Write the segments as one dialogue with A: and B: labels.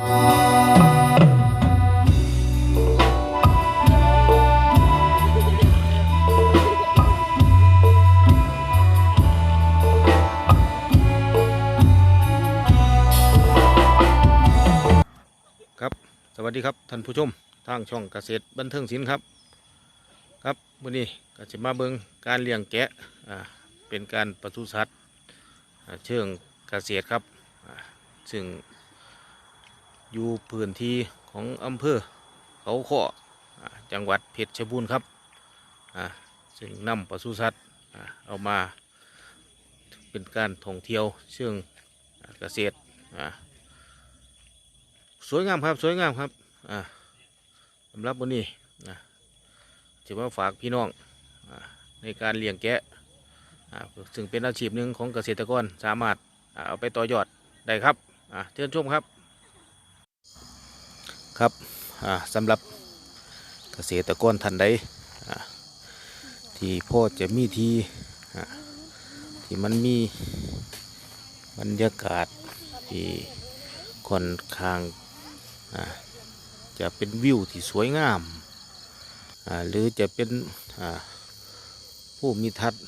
A: ครับสวัสดีครับท่านผู้ชมทางช่องเกษตรบันเทิงศิลป์ครับครับวันนี้ก็จะมาเบิงการเลี้ยงแกะอ่าเป็นการปศุสัตว์อ่าเชิงเกษตรครับอ่าซึ่ง อยู่พื้นที่ของอำเภอเขาข้ออ่าจังหวัดเพชรบูรณ์ครับซึ่งนำปศุสัตว์เอามาเป็นการท่องเที่ยวเชิงเกษตรสวยงามครับสวยงามครับสำหรับวันนี้นะจะมาฝากพี่น้องอในการเลี้ยงแกะซึ่งเป็นอาชีพหนึ่งของเกษตรกรสามารถเอาไปต่อยอดได้ครับอ่าเชิญชมครับ ครับสำหรับเกษตรกรท่านใดที่พ่อจะมีที่ที่มันมีบรรยากาศที่ค่อนข้างจะเป็นวิวที่สวยงาม หรือจะเป็นผู้มีทัศน์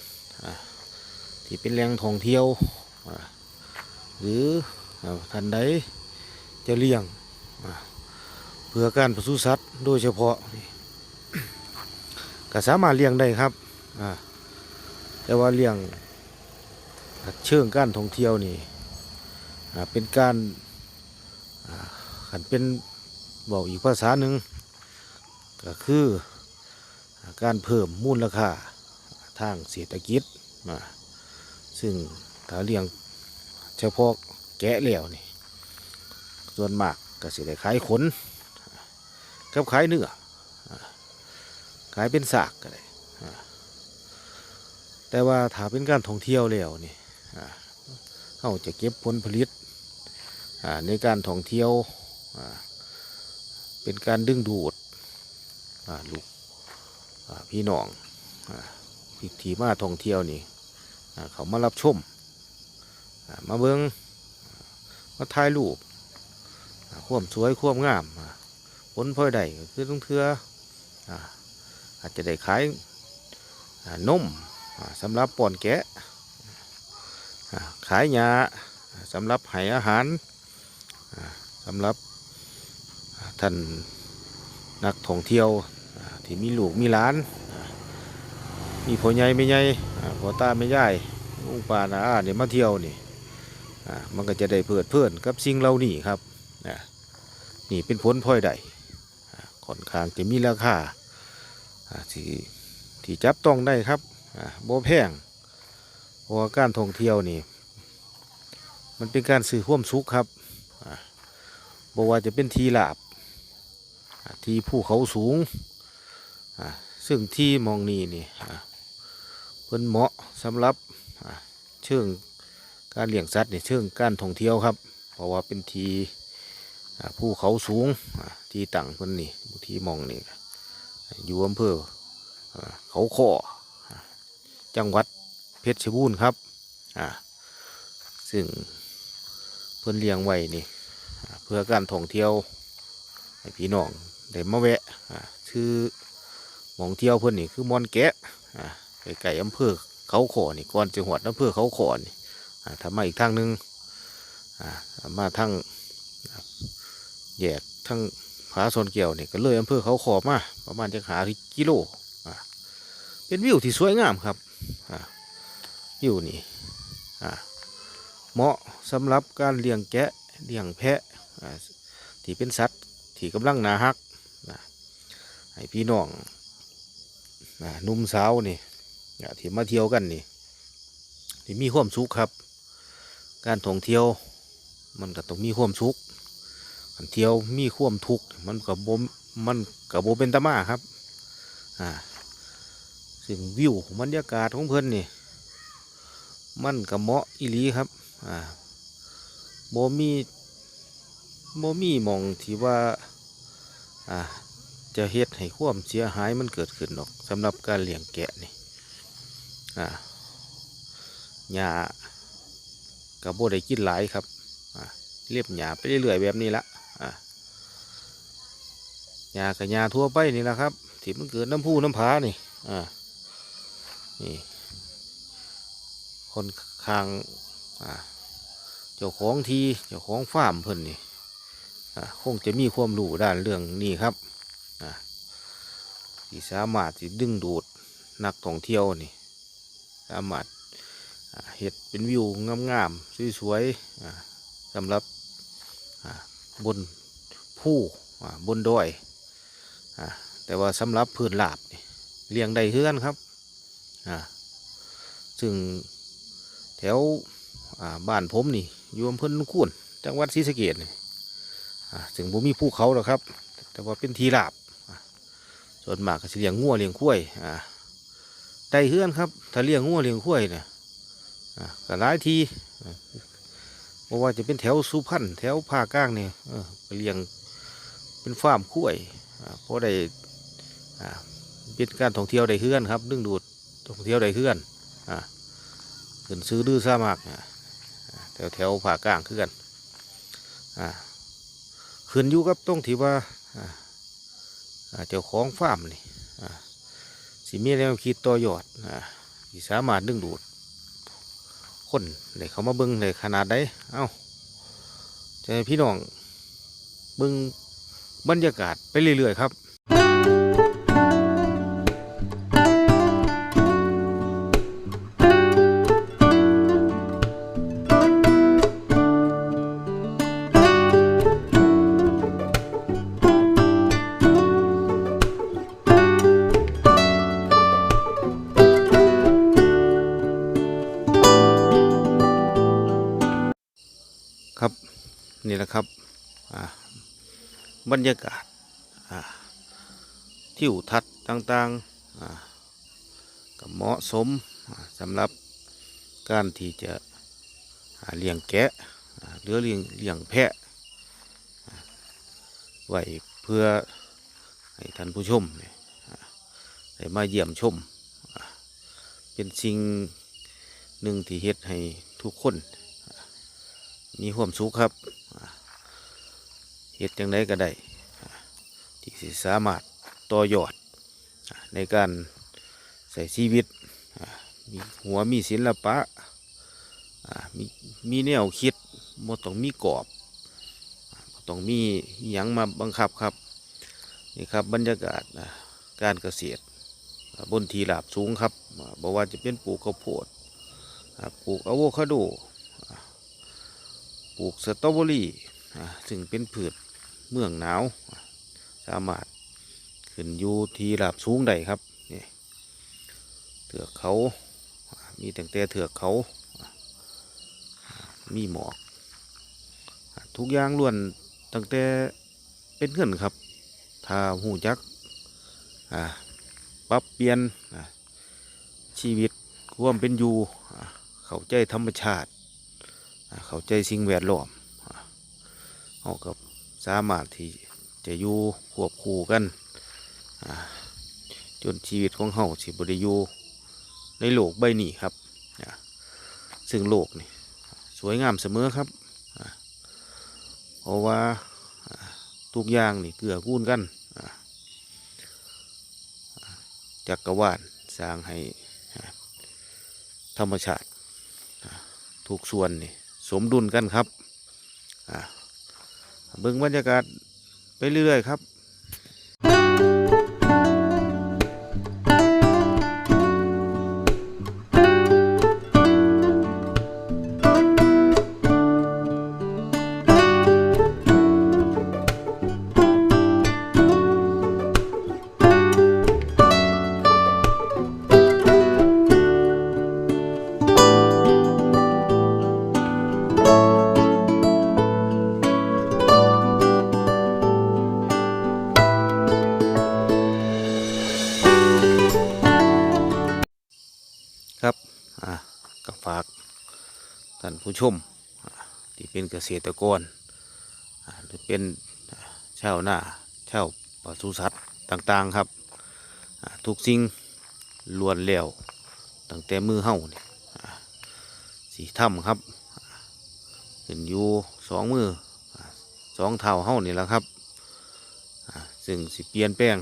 A: ที่เป็นแหล่งท่องเที่ยว หรือท่านใดจะเลี้ยง เพื่อการปศุสัตว์โดยเฉพาะก็สามารถเลี้ยงได้ครับแต่ว่าเลี้ยงเชิงการท่องเที่ยวนี่เป็นการขันเป็นบอกอีกภาษาหนึ่งก็คือการเพิ่มมูลค่าทางเศรษฐกิจมาซึ่งถ้าเลี้ยงเฉพาะแกะแล้วนี่ส่วนมากก็สิได้ขายขน กับขายเนื้อขายเป็นสากก็ได้แต่ว่าถ้าเป็นการท่องเที่ยวแล้วนี่เขาจะเก็บผลผลิตในการท่องเที่ยวเป็นการดึงดูดลูกพี่น้องอ่าที่มาท่องเที่ยวนี่เขามารับชมมาเบิงมาถ่ายรูปอ่าความสวยความงามอ่า ผลพลอยได้คือต้องเทืออาอาจจะได้ขายนมอ่าสำหรับป่อนแกะขายยาสำหรับให้อาหารสำหรับท่านนักท่องเที่ยวที่มีลูกมีหลาน มีพ่อใหญ่ไม่ใหญ่พ่อตาไม่ใหญ่ลุงป้านาอาเนี่ยมาเที่ยวนี่มันก็จะได้เพลิดเพลินกับสิ่งเหล่านี้ครับนี่เป็นผลพลอยได้อ่า ค่อนข้างจะมีราคาที่ที่จับต้องได้ครับอ่าบ่แพงเพราะว่าการท่องเที่ยวนี่ มันเป็นการสื่อควมสุขครับบอกว่าจะเป็นทีลาบทีภูเขาสูง ซึ่งที่มองนี้นี่เพิ่นเหมาะสำหรับเชิงการเลี้ยงสัตว์ในเชิงการท่องเที่ยวครับ เพราะว่าเป็นที อ่าภูเขาสูงที่ตั้งเพิ่นนี่ที่มองนี่อยู่อำเภอเขาขออ่าจังหวัดเพชรบูรณ์ครับซึ่งเพิ่นเลี้ยงไว้นี่เพื่อการท่องเที่ยวให้พี่น้องได้มาแวะชื่อหมองเที่ยวเพื่อนนี่คือมอนแกะไก่อำเภอเขาขอนี่ก่อนจะหวัดอำเภอเขาขอนี่ทำมาอีกทางหนึงอ่ามาทาง แยกทางผาโซนเกี่ยวนี่ก็เลยอำเภอเขาขอบมาประมาณจะหาที่กิโลอ่าเป็นวิวที่สวยงามครับอ่าวิวนี่อ่าเหมาะสำหรับการเลี้ยงแกะเลี้ยงแพะอ่าที่เป็นสัตว์ที่กำลังหนาฮักนะให้พี่น้องนะหนุ่มสาวนี่อ่าที่มาเที่ยวกันนี่ที่มีความสุขครับ การท่องเที่ยวมันก็ต้องมีความสุข การเที่ยวมีความทุกข์มันกับโบมันกับโบเป็นตะมาครับ อ่าสิ่งวิวบรรยากาศของเพื่อนนี่ มันกับเหมาะอีหลีครับ อ่าโมมีโมมีมองที่ว่า อ่า จะเฮ็ดให้ความเสียหายมันเกิดขึ้นหรอกสำหรับการเลี้ยงแกะนี่ อ่าหญ้ากับโบได้กินหลายครับอ่าเรียบหญ้าไปเรื่อยๆแบบนี้ละ หญ้ากับหญ้าทั่วไปนี่แหละครับที่มันเกิดน้ำพุน้ำผานี่อ่านี่คนข้างอ่าเจ้าของทีเจ้าของฟาร์มเพิ่นนี่อ่าคงจะมีความรู้ด้านเรื่องนี้ครับอ่าที่สามารถที่ดึงดูดนักท่องเที่ยวนี่สามารถเห็ดเป็นวิวงามๆสวยๆอ่าสำหรับอ่าบนผู้อ่าบนดอย แต่ว่าสำหรับพื้นลาบเลี้ยงได้เฮือนครับซึ่งแถวบ้านผมนี่อยู่อำเภอนุคูนจังหวัดศรีสะเกษนี่อ่าซึ่งบ่มีภูเขาหรอกครับ แต่ว่าเป็นทีลาบส่วนมากก็สิเลี้ยงงัวเลี้ยงควยอ่าได้เฮือนครับ ถ้าเลี้ยงงัวเลี้ยงควยเนี่ยก็หลายทีเพราะว่าจะเป็นแถวสุพรรณแถวภาคกลางเนี่ยเลี้ยงเป็นฟาร์มคุ้วย เพราะได้เป็นการท่องเที่ยวได้เฮือนครับดึงดูดท่องเที่ยวได้เฮือนขึ้นซื้อดื้อซามากแถวแถวภาคกลางคือกันขึ้นอยู่กับตรงที่ว่าเจ้าของฟาร์มนี่อะสิมีแนวคิดต่อยอดที่สามารถดึงดูด คนได้เขามาเบิ้งในขนาดใดเอ้าจะพี่น้องเบิ้ง บรรยากาศไปเรื่อยๆครับครับนี่แหละครับอ่า บรรยากาศอ่าทิวทัศน์ต่างๆก็เหมาะสมสำหรับการที่จะเลี้ยงแกะหรือเลี้ยงเลี้ยงแพะไว้เพื่อให้ท่านผู้ชมได้มาเยี่ยมชม เป็นสิ่งหนึ่งที่เฮ็ดให้ทุกคน มีความสุขครับ เฮ็ดจังไดก็ได้ที่สิสามารถต่อยอดในการใส่ชีวิตมีหัวมีศิลปะมีมีแนวคิดบ่ต้องมีกรอบต้องมีอหยังมาบังคับครับนี่ครับบรรยากาศการเกษตรบนทีราบสูงครับบอ่าบ่ว่าจะเป็นปลูกข้าวโพดปลูกอะโวคาโดปลูกสตรอเบอรี่อ่ ซึ่งเป็นพืชเมืองหนาว สามารถขึ้นอยู่ที่ราบสูงได้ครับนี่เถือกเขามีตั้งแต่เถือกเขา มีหมอก ทุกอย่างล้วนตั้งแต่เป็นเงินครับ ถ้าหูจักปรับเปลี่ยนชีวิตความเป็นอยู่ เข้าใจธรรมชาติ เข้าใจสิ่งแวดล้อม เรากับสามารถที่จะอยู่ควบคู่กันจนชีวิตของเราสิบริยูในโลกใบนี้ครับอ่าซึ่งโลกนี่สวยงามเสมอครับเพราะว่าทุกอย่างนี่เกื้อกูลกันอ่าอ่าจักรวาลสร้างให้ธรรมชาติทุกส่วนนี่สมดุลกันครับอ่า เบิ่งบรรยากาศไปเรื่อยๆครับครับ ผู้ชมที่เป็นเกษตรกรหรือเป็นอ่าชาวนาชาวปศุสัตว์ต่างๆครับ ทุกสิ่งล้วนแล้วตั้งแต่มือเฮ้านี่าสีถ้ำครับอ่าขึ้นอยู่สองมือสองเท่าเฮานี่แหละครับซึ่งสิเปลี่ยนแปลง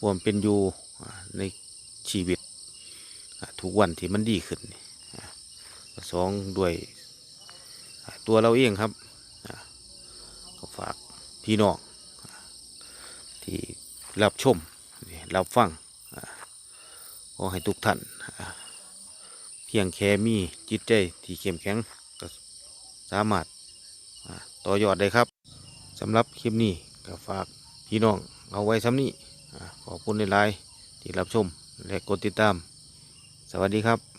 A: ความเป็นอยู่ในชีวิตทุกวันที่มันดีขึ้นนี่ สองด้วยตัวเราเองครับก็ฝากพี่น้องที่รับชมรับฟังขอให้ทุกท่านเพียงแค่มีจิตใจที่เข้มแข็งก็สามารถต่อยอดได้ครับสำหรับคลิปนี้ก็ฝากพี่น้องเอาไว้ซ้ำนี้ขอบคุณในไลน์ที่รับชมและกดติดตาม สวัสดีครับ